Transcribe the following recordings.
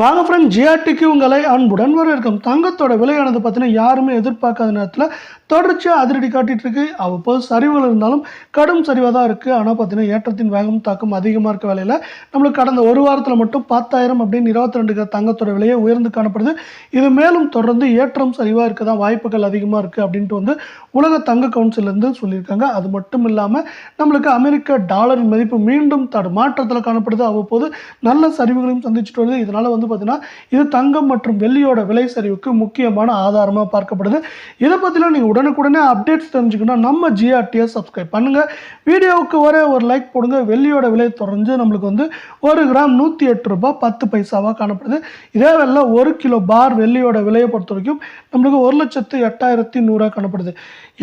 வாங்க ஃப்ரெண்ட் ஜிஆர்டிக்கு உங்களை அன்புடன் வரவேற்கும். தங்கத்தோட விலையானது பார்த்தீங்கன்னா யாருமே எதிர்பார்க்காத நேரத்தில் தொடர்ச்சியாக அதிரடி காட்டிட்டு இருக்கு. அவ்வப்போது சரிவுகள் இருந்தாலும் கடும் சரிவாக தான் இருக்குது ஆனால் பார்த்தீங்கன்னா ஏற்றத்தின் வேகம் தாக்கம் அதிகமாக இருக்க வேலையில் நம்மளுக்கு கடந்த ஒரு வாரத்தில் மட்டும் பத்தாயிரம் அப்படின்னு இருபத்தி ரெண்டு தங்கத்தோட விலையை உயர்ந்து காணப்படுது. இது மேலும் தொடர்ந்து ஏற்றம் சரிவாக இருக்க தான் வாய்ப்புகள் அதிகமாக இருக்குது அப்படின்ட்டு வந்து உலக தங்க கவுன்சிலேருந்து சொல்லியிருக்காங்க. அது மட்டும் இல்லாமல் நம்மளுக்கு அமெரிக்க டாலரின் மதிப்பு மீண்டும் தடுமாற்றத்தில் காணப்படுது. அவ்வப்போது நல்ல சரிவுகளையும் சந்திச்சுட்டு வருது. இதனால் வந்து வந்து பார்த்தீங்கன்னா இது தங்கம் மற்றும் வெள்ளியோட விலை சரிவுக்கு முக்கியமான ஆதாரமாக பார்க்கப்படுது. இதை பற்றிலாம் நீங்கள் உடனுக்குடனே அப்டேட்ஸ் தெரிஞ்சுக்கணும் நம்ம ஜிஆர்டியை சப்ஸ்கிரைப் பண்ணுங்கள் வீடியோவுக்கு வர ஒரு லைக் போடுங்க. வெள்ளியோட விலை தொடர்ந்து நம்மளுக்கு வந்து ஒரு கிராம் நூற்றி எட்டு ரூபாய் பத்து பைசாவாக காணப்படுது. இதே வேலை ஒரு கிலோ பார் வெள்ளியோட விலையை பொறுத்த வரைக்கும் நம்மளுக்கு ஒரு லட்சத்து எட்டாயிரத்தி நூறாக காணப்படுது.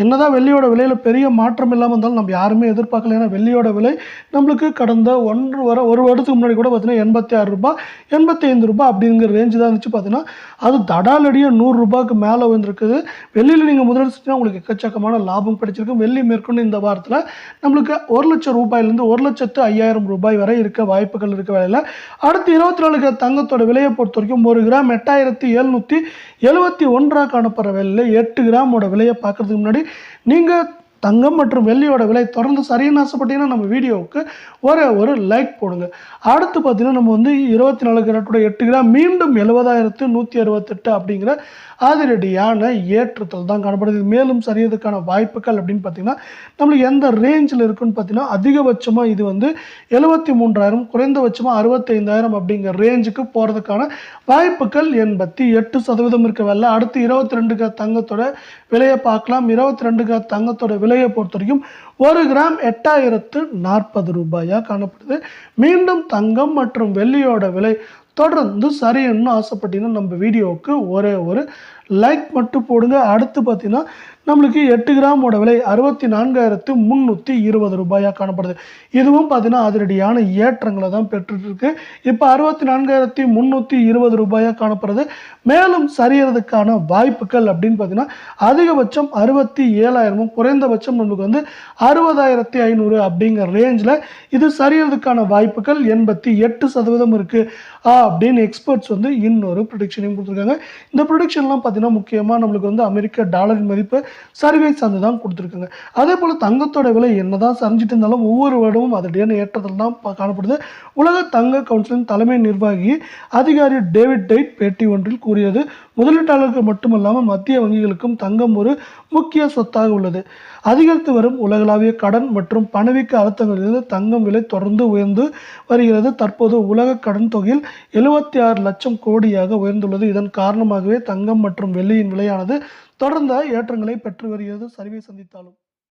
என்னதான் வெள்ளியோட விலையில் பெரிய மாற்றம் இல்லாமல் இருந்தாலும் நம்ம யாருமே எதிர்பார்க்கல. ஏன்னா வெள்ளியோட விலை நம்மளுக்கு கடந்த ஒன்று வர ஒரு வருடத்துக்கு முன்னாடி கூட பார்த்தீங்கன்னா எண்பத்தி ஆறு ரூபாய் எண்பத்தி ஐந்து ரூபாய் அப்படிங்கிற ரேஞ்சு தான் இருந்துச்சு பார்த்தீங்கன்னா அது தடாலடியாக நூறுரூபாய்க்கு மேலே வந்திருக்குது வெள்ளியில் நீங்கள் முதலீடு செஞ்சா உங்களுக்கு எக்கச்சக்கமான லாபம் கிடைச்சிருக்கும். வெள்ளி மேற்கொண்டு இந்த வாரத்தில் நம்மளுக்கு ஒரு லட்சம் ரூபாயிலேருந்து ஒரு லட்சத்து ஐயாயிரம் ரூபாய் வரை இருக்க வாய்ப்புகள் இருக்க வேலையில் அடுத்து இருபத்தி நாலு தங்கத்தோட விலையை பொறுத்த வரைக்கும் ஒரு கிராம் எட்டாயிரத்தி எழுநூற்றி எழுபத்தி ஒன்றாக காணப்படுற விலையில் எட்டு கிராமோட விலையை பார்க்கறதுக்கு முன்னாடி நீங்கள் தங்கம் மற்றும் வெள்ளியோட விலை தொடர்ந்து சரியான ஆசைப்பட்டீங்கன்னா நம்ம வீடியோவுக்கு ஒரே ஒரு லைக் போடுங்க. அடுத்து பார்த்தீங்கன்னா நம்ம வந்து இருபத்தி நாலு கிராட்டோட எட்டு கிராம் மீண்டும் எழுபதாயிரத்து நூற்றி அறுபத்தெட்டு அப்படிங்கிற அதிரடியான ஏற்றத்தில் தான் காணப்படுது. மேலும் சரியதுக்கான வாய்ப்புகள் அப்படின்னு பார்த்தீங்கன்னா நம்மளுக்கு எந்த ரேஞ்சில் இருக்குன்னு பார்த்தீங்கன்னா அதிகபட்சமாக இது வந்து எழுபத்தி மூன்றாயிரம் குறைந்தபட்சமாக அறுபத்தைந்தாயிரம் அப்படிங்கிற ரேஞ்சுக்கு போகிறதுக்கான வாய்ப்புகள் எண்பத்தி எட்டு சதவீதம் இருக்க வேலை அடுத்து இருபத்தி ரெண்டு தங்கத்தோட விலையை பார்க்கலாம். இருபத்தி ரெண்டு தங்கத்தோட விலை விலையை பொறுத்த வரைக்கும் ஒரு கிராம் எட்டாயிரத்து நாற்பது ரூபாயாக காணப்படுது. மீண்டும் தங்கம் மற்றும் வெள்ளியோட விலை தொடர்ந்து சரியணும்னு ஆசைப்பட்டீங்கன்னா நம்ம வீடியோவுக்கு ஒரே ஒரு லைக் மட்டும் போடுங்க. அடுத்து பார்த்தீங்கன்னா நம்மளுக்கு எட்டு கிராமோட விலை அறுபத்தி நான்காயிரத்து முந்நூற்றி இருபது ரூபாயாக காணப்படுது. இதுவும் பார்த்தீங்கன்னா அதிரடியான ஏற்றங்களை தான் பெற்றுட்ருக்கு இப்போ அறுபத்தி நான்காயிரத்தி முந்நூற்றி இருபது ரூபாயாக காணப்படுறது மேலும் சரியறதுக்கான வாய்ப்புகள் அப்படின்னு பார்த்தீங்கன்னா அதிகபட்சம் அறுபத்தி ஏழாயிரமும் குறைந்தபட்சம் நம்மளுக்கு வந்து அறுபதாயிரத்தி ஐநூறு அப்படிங்கிற ரேஞ்சில் இது சரியறதுக்கான வாய்ப்புகள் எண்பத்தி எட்டு சதவீதம் இருக்குது அப்படின்னு எக்ஸ்பர்ட்ஸ் வந்து இன்னொரு ப்ரொடிக்ஷனையும் கொடுத்துருக்காங்க. இந்த ப்ரொடிக்ஷன்லாம் பார்த்தீங்கன்னா முக்கியமாக நம்மளுக்கு வந்து அமெரிக்க டாலரின் மதிப்பு சரிவை சார்ந்து தான் கொடுத்துருக்காங்க. அதே போல் தங்கத்தோட விலை என்னதான் சரிஞ்சிட்டு இருந்தாலும் ஒவ்வொரு வருடமும் அதடியான ஏற்றத்தில் தான் காணப்படுது. உலக தங்க கவுன்சிலின் தலைமை நிர்வாகி அதிகாரி டேவிட் டைட் பேட்டி ஒன்றில் கூறியது முதலீட்டாளர்களுக்கு மட்டுமல்லாமல் மத்திய வங்கிகளுக்கும் தங்கம் ஒரு முக்கிய சொத்தாக உள்ளது. அதிகரித்து வரும் உலகளாவிய கடன் மற்றும் பணவீக்க அழுத்தங்களிலிருந்து தங்கம் விலை தொடர்ந்து உயர்ந்து வருகிறது. தற்போது உலக கடன் தொகையில் எழுபத்தி ஆறு லட்சம் கோடியாக உயர்ந்துள்ளது. இதன் காரணமாகவே தங்கம் மற்றும் வெள்ளியின் விலையானது தொடர்ந்த ஏற்றங்களை பெற்று வருகிறது. சரிவை சந்தித்தாலும்.